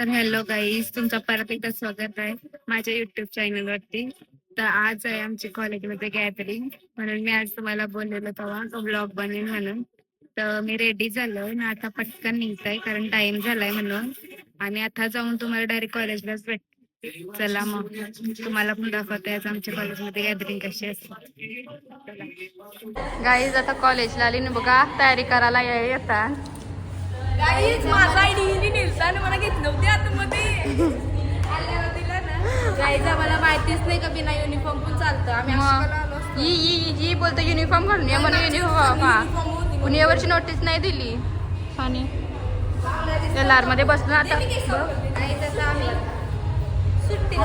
तर hello guys तुमचं परत एकदा स्वागत आहे माझ्या युट्यूब चॅनल वरती. तर आज आहे आमची कॉलेजमध्ये गॅदरिंग म्हणून मी आज तुम्हाला बोललेलं तेव्हा तो ब्लॉग बनेल म्हणून. तर मी रेडी झालो ना आता पटकन निघताय कारण टाइम झालाय म्हणून. आणि आता जाऊन तुम्हाला डायरेक्ट कॉलेजलाच भेट चला मग. तुम्हाला पण दाखवते आज आमच्या कॉलेजमध्ये गॅदरिंग कशी असते. गाईज आता कॉलेजला आली ना बघा तयारी करायला येतात गाईज माझा आयडी हिने निर्साने मला घेतलं होते आतमध्ये. आल्यावर दिलं ना गाईज आम्हाला माहितीच नाही का बिना युनिफॉर्म पण चालतं. आम्ही आलो असतो. ही ही ही बोलतो युनिफॉर्म घालून या म्हणून युनिफॉर्म हा. होती. कुणी यावरची नोटीस नाही दिली. आणि? त्या लारमध्ये बसलो आता. नाही तसं आम्ही सुट्टी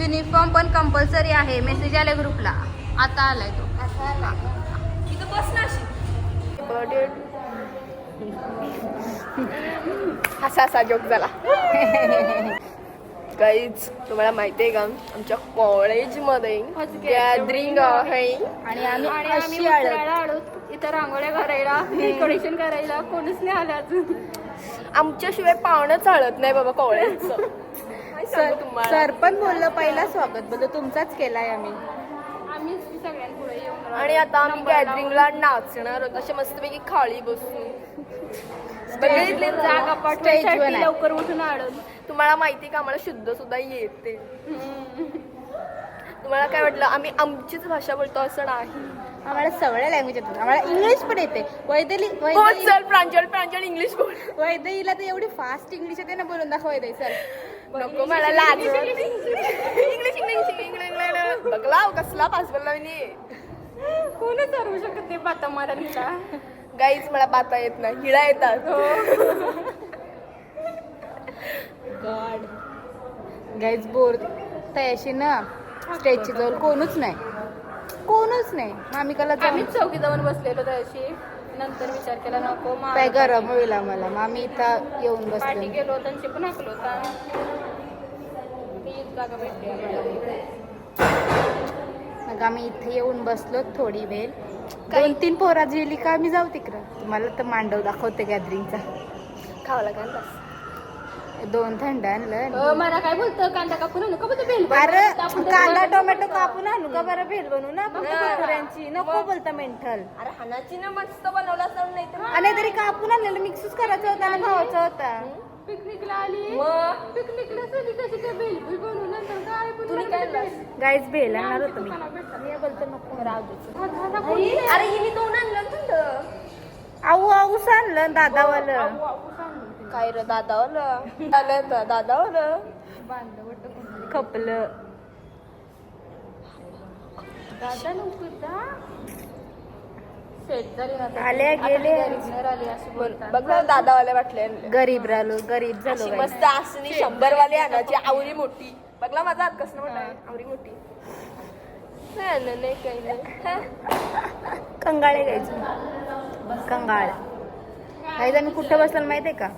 युनिफॉर्म पण कंपल्सरी आहे. मेसेज आलाय ग्रुपला आता आलाय तो. इथं बस ना अशी. असा असा जोक झाला. काहीच तुम्हाला माहिती आहे का? आमच्या कॉलेजमध्ये गॅदरिंग आहे. आणि आम्ही अशी आलो. इथं रांगोळ्या करायला डेकोरेशन करायला. कोणीच नाही आलं अजून. आमच्याशिवाय पाहुणं चालत नाही बाबा कॉलेजचं सांगू तुम्हाला? सर पण बोललं पहिला स्वागत बद्दल तुमचाच केलाय आम्ही. आम्ही सगळ्यांपुढे येऊन आणि आता आम्ही गॅदरिंगला नाचणार होतो असे मस्तपैकी खाली बसून. बघितले? जागा पाठवायसाठी लवकर उठून आलो तुम्हाला माहिती का आम्हाला शुद्ध सुद्धा येते. तुम्हाला काय वाटलं आम्ही आमचीच भाषा बोलतो असं नाही. आम्हाला सगळ्या लँग्वेज येतात. आम्हाला इंग्लिश पण येते. वैदली सर प्रांजल प्रांजल इंग्लिश बोल. वैदईला तर एवढी फास्ट इंग्लिश येते ना बोलून दाखव वैदई सर नको मला लाज इंग्लिश इंग्लिश इंग्लिश बघला कसला पास बोलला मी. कोणच ठरवू शकत ते पाता मराठीला गाईच मला पाता येत नाही हिळा येतात. गाईज बोर तयाशी ना स्टेजची जवळ कोणच नाही. कोणच नाही. मामिकाला आम्हीच चौकी जाऊन बसलेलो त्याशी नंतर विचार केला नको काय गरम होईल आम्हाला. आम्ही इथं येऊन बसलो गेलो त्यांची पण हाकलो होता. जागा भेटली मग आम्ही इथे येऊन बसलो थोडी वेळ. दोन तीन पोरा गेली का आम्ही जाऊ तिकडं? तुम्हाला तर मांडव दाखवते गॅदरिंगचा. खावं लागेल. दोन थंड आणलं. मला काय बोलतं? कांदा कापून आणू का अरे कांदा टोमॅटो कापून आणू का बरं? भेल बनवू ना कुरकुऱ्यांची नको बोलता मेंटल अरे हानाची ना मस्त बनवला असं नाही तरी कापून आणलेलं मिक्सच करायचा होता आणि खावायचा होता. पिकनिकला आली. मग? पिकनिकला सगळी कशी काय बेल बी बनवून नंतर काय पण तुम्ही काय आणलंस? गाईज भेल आणणार होतो मी. मी बोलतो नको अरे हिने दोन आणलं तुझं आऊ आऊ आणलं दादावालं. काय रे दादावालं? आलं तर दादावालं? खपलं दादा नव्हतं का सेट झाली ना आल्या गेले. आली बोलतात. बघ ना दादावाल्या आणल्या गरीब राहिलो गरीब झालो. मस्त असणी शंभर वाली आणायची आवरी मोठी. बघला माझा हात कसं म्हणताय आवरी मोठी. नाही आणलं नाही काही नाही. हा. कंगाळे गायचं कंगाळ. गाईज आम्ही कुठं बसलो माहितीये का?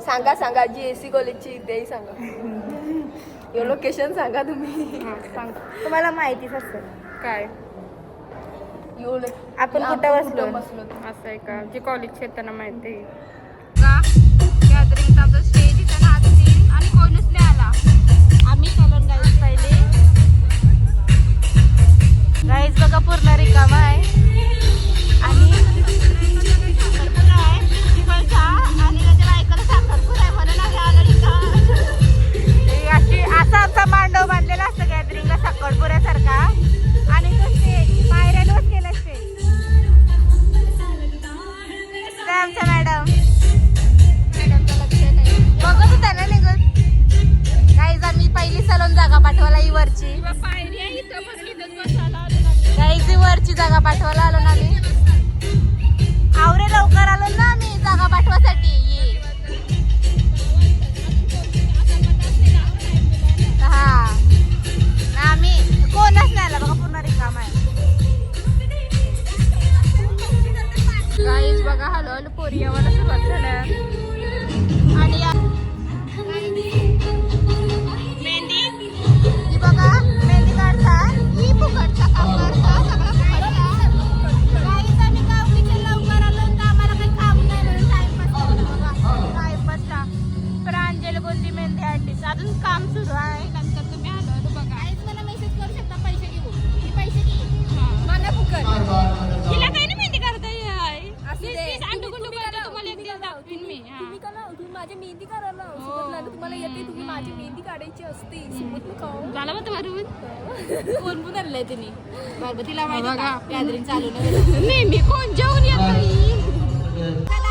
सांगा सांगा. जी एसी कॉलेजची इथेही सांगा. हे लोकेशन सांगा तुम्ही. तुम्हाला माहितीच असेल. काय? आपण कुठं बसलो बसलो असं आहे का? जे कॉलेज त्यांना माहिती गॅदरिंगचा आमचा स्टेज इथं नाचतील आणि कोणच नाही आला. आम्ही चलन गाईज पहिले. गाईज बघा पूर्ण रिकामा आहे. आणि अशी असा आमचा मांडव बांधलेला असतं गॅदरिंगला साखरपुऱ्यासारखा आणि तो स्टेज पायऱ्यांवर आमच्या मॅडम. बघत होता ना निघत जा आम्ही पहिली सलून जागा पाठवायला ही वरची. काही वरची जागा पाठवायला आलो ना आम्ही. आवरे लवकर आलो ना आम्ही. बरं तिला माहिती गॅदरिंग चालू नाही मी कोण? जेवण येत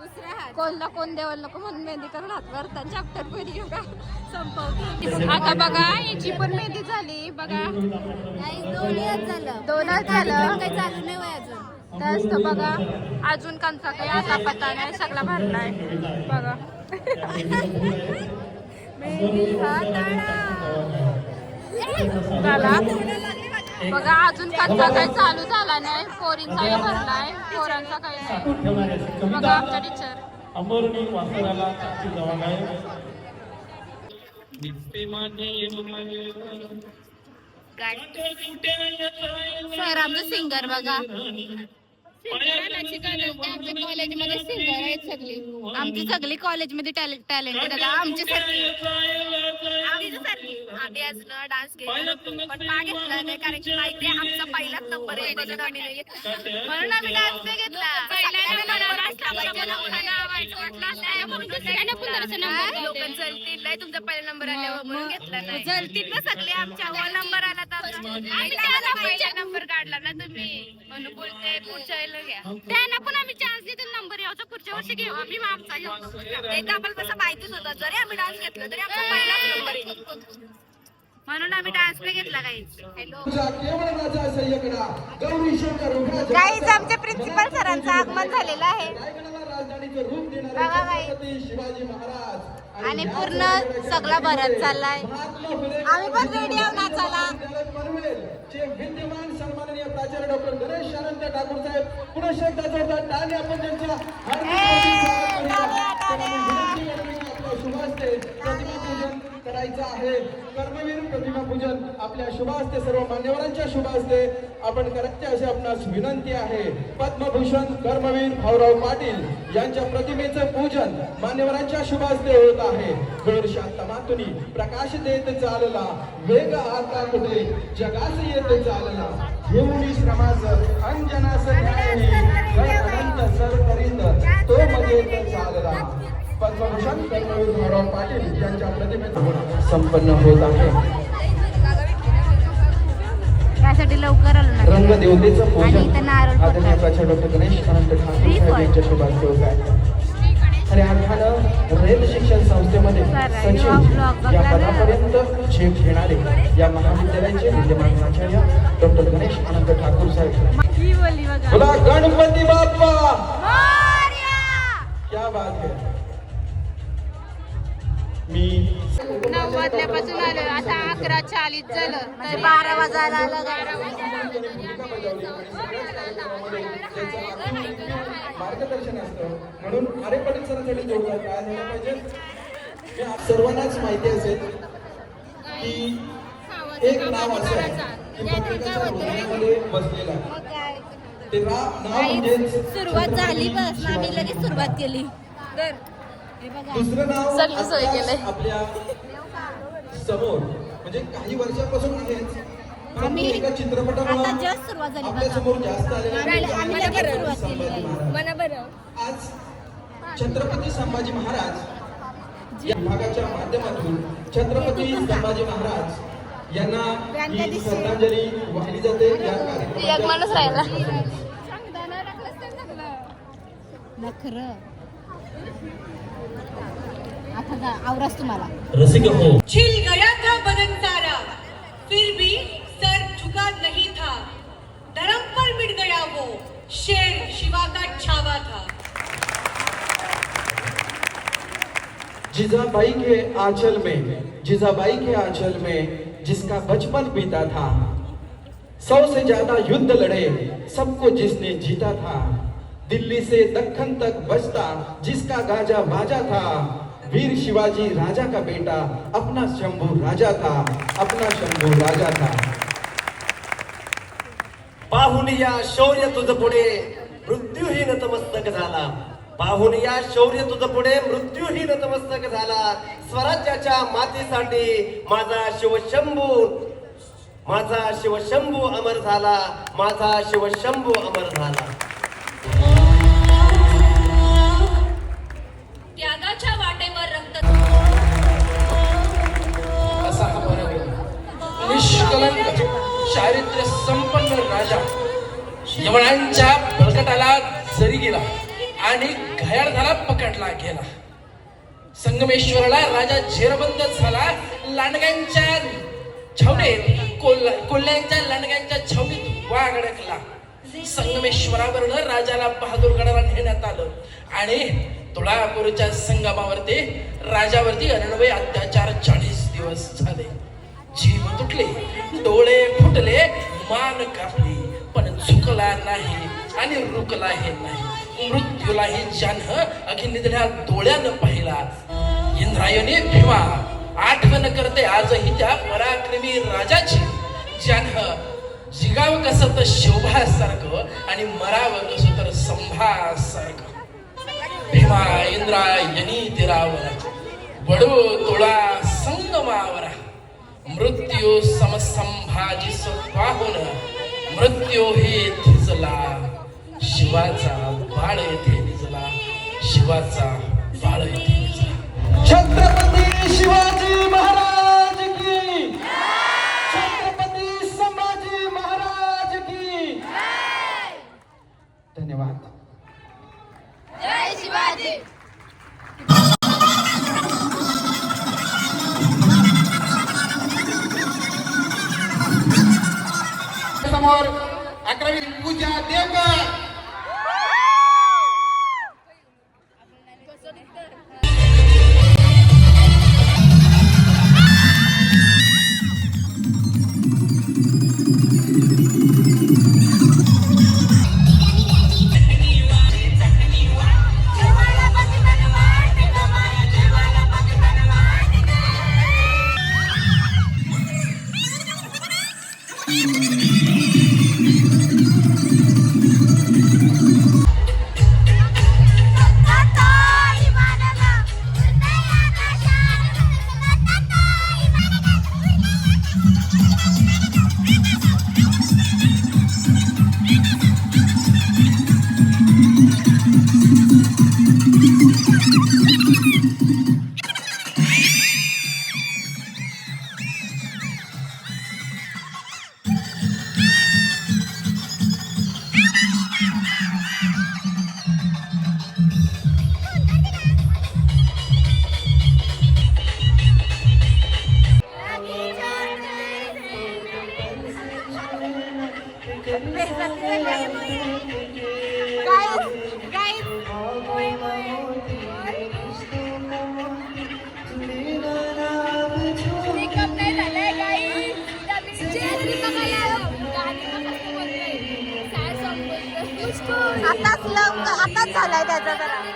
कोणला कोण देवाला नको म्हणून मेहंदी करून हात भरतात चॅप्टर परी का? संपवतो. आता बघा याची पण मेहंदी झाली. बघा. दोनच झालं. दोनच झालं. काही चालू नाही वय अजून. तेच तर बघा. अजून कंचा काही आता पत्ता नाही सगळा भरलाय. बघा. झाला बघा अजून कंचा काही चालू झाला नाही. पोरींचा भरलाय. पोरांचा काही नाही. बघा आमच्या टीचर अमरणी वासराला जवान आहे. सर आमचं सिंगर बघा. कॉलेजमध्ये सिंगर आहेत सगळी. आमची सगळी कॉलेजमध्ये टॅलेंट टॅलेंटेड आमची सगळी आम्ही आज ना डान्स पण का घेतला नाही कारण की माहिती आहे आमचा पहिलाच नंबर आहे. म्हणून आम्ही नाही घेतला. जलतील नाही तुमचा पहिला नंबर आल्यावर म्हणून घेतला नाही. जलतील ना सगळे आमच्या नंबर आला तर पहिला नंबर काढला ना तुम्ही. म्हणून बोलते पुढच्या वेळेला घ्या. त्यांना पण आम्ही चान्स देतो नंबर यावचा पुढच्या वर्षी घेऊ. आम्ही आमचा घेऊ एकदा आम्हाला तसं माहितीच होतं जरी आम्ही डान्स घेतला तरी आमचा पहिलाच नंबर म्हणून आम्ही डान्स नाही घेतला गाईज आमच्या प्रिन्सिपल सरांचं आगमन झालेलं आहे. बघा आणि पूर्ण सगळा भरत चाललाय. आम्ही पण रेडी आहोत चे करायचं आहे. कर्मवीर प्रतिमा पूजन आपल्या शुभ हस्ते सर्व मान्यवरांच्या शुभ हस्ते आपण करायचे असे आपणास विनंती आहे. पद्मभूषण कर्मवीर भाऊराव पाटील यांच्या प्रतिमेचं पूजन मान्यवरांच्या शुभ हस्ते होत आहे. वेळ शांतमातुनी प्रकाश देत चालला. वेग आता कुठे? जगास येत चालला. घेऊन श्रमास अंजनास न्यायी अनंत सर करीत तो मजेत चालला. पद्मभूषण कर्मवीर भाऊराव पाटील यांच्या प्रतिमेचं संपन्न होत आहे. त्यासाठी लवकर आलो पूजन आदरणीय प्राचार्य डॉक्टर गणेश अनंत ठाकूर साहेब यांच्या शुभास्ते होत आहे आणि अर्थानं रेल शिक्षण संस्थेमध्ये सचिव या बघला ना? पदापर्यंत झेप घेणारे या महाविद्यालयाचे विद्यमान प्राचार्य डॉक्टर गणेश अनंत ठाकूर साहेब. बोला गणपती बाप्पा! क्या बात है. मी नऊ वाजल्यापासून आलो. आता अकरा चाळीस झालं. तर बारा वाजायला आलं मार्गदर्शन असतं. म्हणून अरे पटेल सरांसाठी जोडलं. काय झालं पाहिजे? हे आप सर्वांनाच माहिती असेल की एक नाव असं आहे की प्रत्येकाच्या हृदयामध्ये बसलेलं आहे. ते रा- नाव म्हणजेच सुरुवात झाली बस. आम्ही लगेच सुरुवात केली. तर दुसरं नाव सगळी सोय आत्ताच केलंय. आपल्यासमोर. म्हणजे काही वर्षापासून आहेच आम्ही एका चित्रपटामुळे आता just सुरुवात झाली आपल्या बघा. समोर जास्त आलेलं आज छत्रपती संभाजी महाराज या विभागाच्या माध्यमातून छत्रपती संभाजी महाराज यांना ही श्रद्धांजली वाहिली जाते. या. नखर आता आवरास तुम्हाला. रसिक हो. छिल गया था बदन सारा फिर भी सर झुका नहीं था। धर्म पर मिट गया वो शेर शिवा का छावा था। जिजाबाई के आंचल में जिजाबाई के आंचल में जिसका बचपन बीता था सौ से ज्यादा युद्ध लड़े सबको जिसने जीता था दिल्ली से दक्खन तक बजता जिसका गाजा बाजा था वीर शिवाजी राजा का बेटा अपना शंभू राजा था अपना शंभू राजा था पाहुन या शौर्य तुझ पुढे मृत्यूही नतमस्तक झाला. पाहून या शौर्य तुझ पुढे मृत्यूही नतमस्तक झाला. स्वराज्याच्या मातीसाठी माझा शिवशंभू माझा शिवशंभू अमर झाला. माझा शिवशंभू अमर झाला. त्यागाच्या निष्कलंक चारित्र्य संपन्न राजा यवनांच्या बळकटाला जरी गेला आणि घायाळ झाला पकडला गेला. संगमेश्वराला राजा झेरबंद झाला लांडग्यांच्या छावणीत कोल्हा कोल्ह्यांच्या लांडग्यांच्या छावणीत वाघ अडकला. संगमेश्वरावरनं राजाला बहादूरगडाला नेण्यात आलं आणि तुळापूरच्या संगमावरती राजावरती अनन्वय अत्याचार चाळीस दिवस झाले. जीव तुटले. डोळे फुटले मान कापली. पण चुकला नाही आणि रुकलाही नाही. मृत्यूलाही हे अगदी निधड्या डोळ्यानं पाहिला. इंद्रायणी भीमा आठवण करते आजही त्या पराक्रमी राजाची जान्ह जिगाव कसं तर शोभासारखं आणि मरावं कसं तर संभासारखं. भीमा इंद्रायणी तिरावर बडो तुळा संगमावरा. मृत्यू समसंभाजी पाहून मृत्यू हे थिजला शिवाचा बाळ येथे निजला शिवाचा बाळ येथे निजला छत्रपती शिवाजी महाराज! समोर अकरावी पूजा देवकर आताच लव आताच झालाय त्याचा जरा नाचून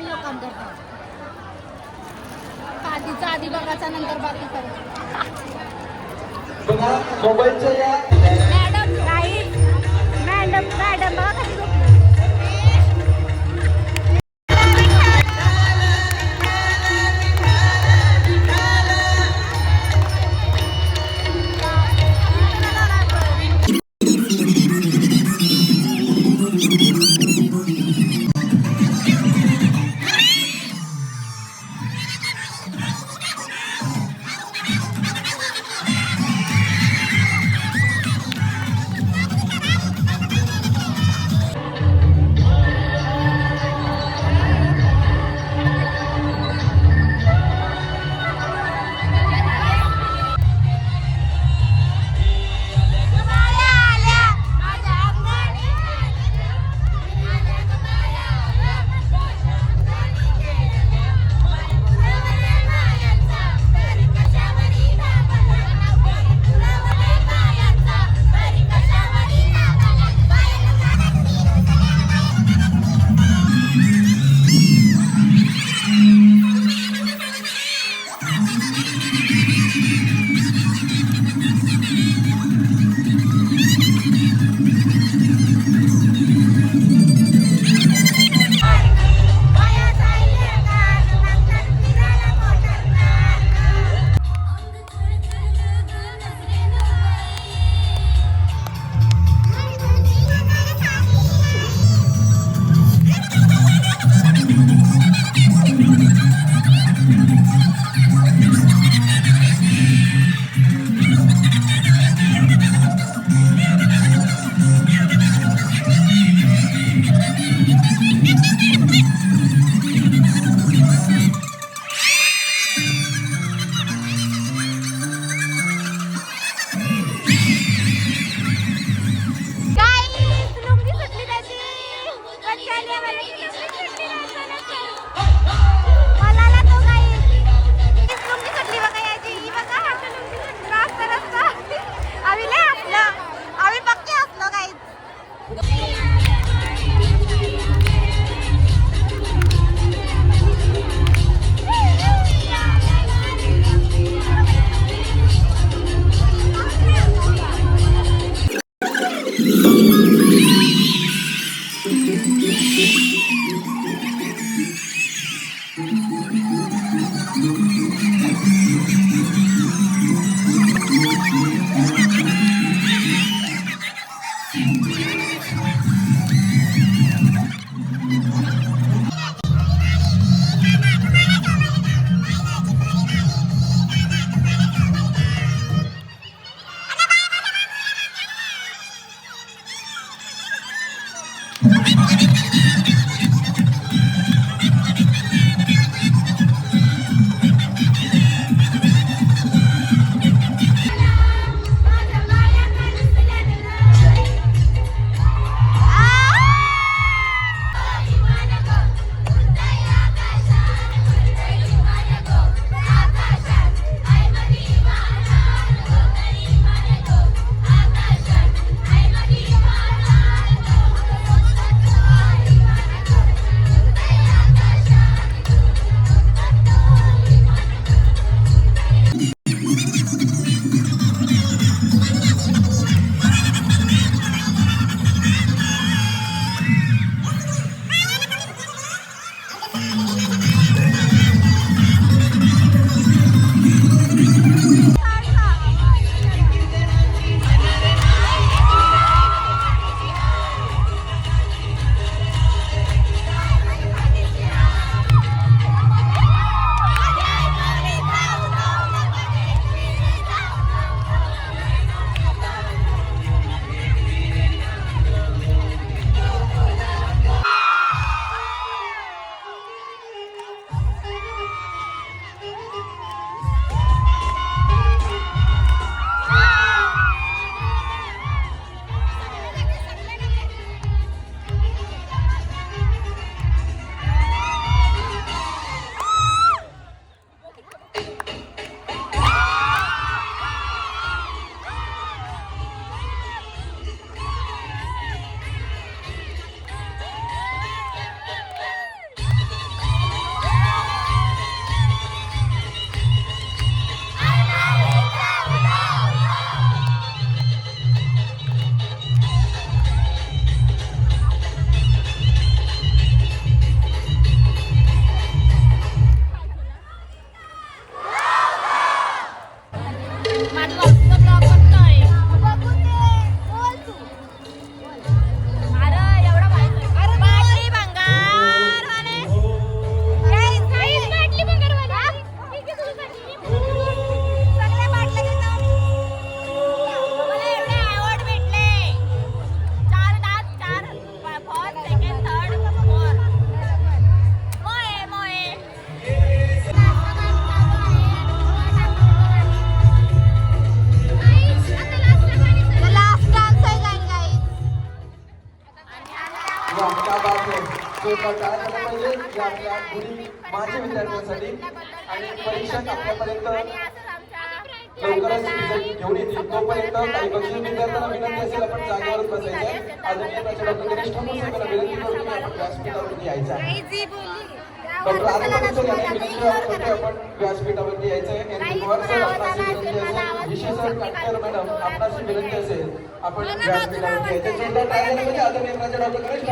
आम्ही हे काम करतो. आधीचा आधी बघायचा नंतर बाकी बघा मोबाईलच्या मॅडम नाही. मॅडम मॅडम बघा.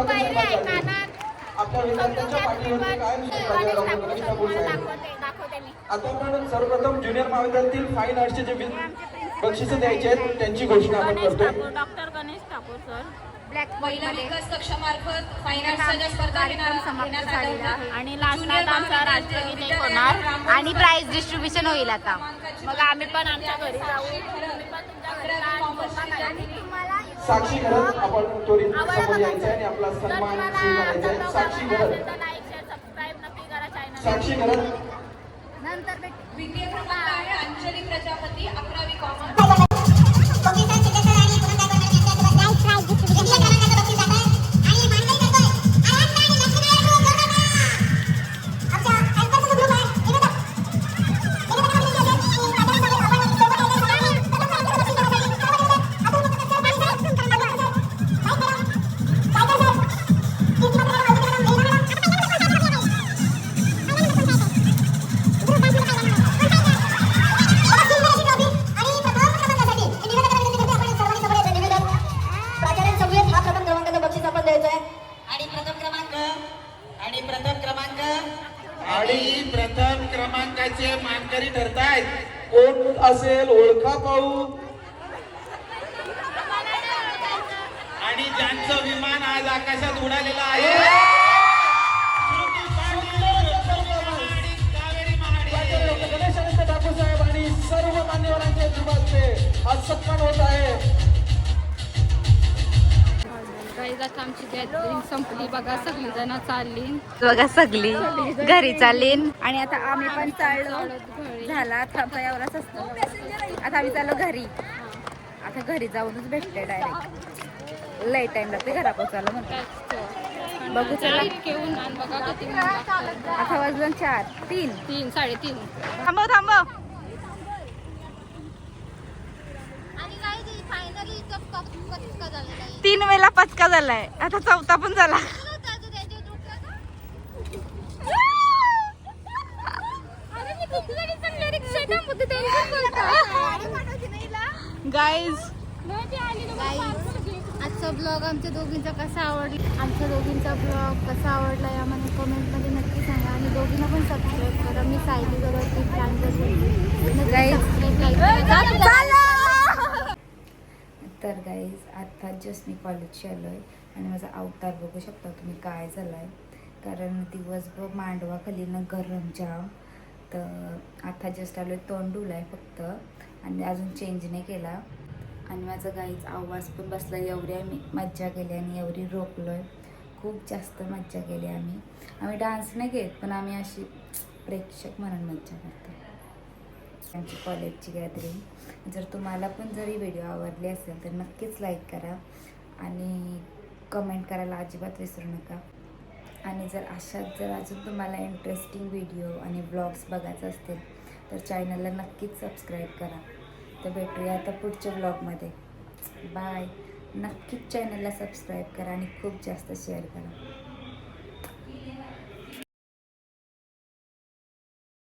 साहेब दाखवते मी. आता आपण सर्वप्रथम ज्युनियर महाविद्यालयातील फाईन आर्ट्सचे जे बक्षिसे द्यायचे आहेत त्यांची घोषणा आपण करतोय. डॉक्टर गणेश ठाकूर सर महिला विकास कक्षामार्फत फाईन स्पर्धा घेण्यात आल्या आहेत. आणि लास्टला ज्युनियर आमचा महाविद्यालय राष्ट्रगीत एक होणार आणि प्राइज डिस्ट्रीब्युशन होईल आता. मग आम्ही पण आमच्या घरी जाऊ. साक्षी घरत आपण त्वरित समोर यायचं आहे आणि आपला सन्मान स्वीकारायचा आहे. साक्षी घरत साक्षी घरत नंतर भेट. द्वितीय क्रमांक आहे अंजली प्रजापती अकरावी कॉमर्स जण चालली. बघा सगळी घरी चालली आणि आता आम्ही पण चाललो. झाला थांबा एवढाच असतो. आता आम्ही चाललो घरी. आता घरी जाऊनच भेटते डायरेक्ट लय टाइम लागते घरा पोचायला म्हणतो बघू चला. आता वाजलं चार तीन. तीन साडेतीन. थांबव थांबव. तीन वेळेला पचका झालाय. आता चौथा पण झाला. गाईज आजचा ब्लॉग आमच्या दोघींचा कसा आवडला? आमच्या दोघींचा ब्लॉग कसा आवडला यामध्ये कमेंटमध्ये नक्की सांगा. आणि दोघींना पण सबस्क्राईब करा. मी सायली गवळती तर गाईज आत्ता जस्ट मी कॉलेजशी आलो आहे आणि माझा अवतार बघू शकता तुम्ही काय झाला आहे कारण दिवसभर मांडवाखाली ना गरम जाम. तर आता जस्ट आलो आहे तोंडूला आहे फक्त. आणि अजून चेंज नाही केला. आणि माझा गाईच आवाज पण बसला एवढी आम्ही मज्जा केली आणि एवढी रोखलो आहे खूप जास्त मज्जा केली आम्ही. आम्ही डान्स नाही घेत पण आम्ही अशी प्रेक्षक म्हणून मज्जा करतो. आमची कॉलेजची गॅदरिंग जर तुम्हाला पण जरी व्हिडिओ आवडले असेल तर नक्कीच लाईक करा. आणि कमेंट करायला अजिबात विसरू नका. आणि जर अशाच जर अजून तुम्हाला इंटरेस्टिंग व्हिडिओ आणि ब्लॉग्स बघायचं असतील तर चॅनलला नक्कीच सबस्क्राईब करा. तर भेटूया आता पुढच्या ब्लॉगमध्ये बाय नक्कीच चॅनलला सबस्क्राईब करा आणि खूप जास्त शेअर करा.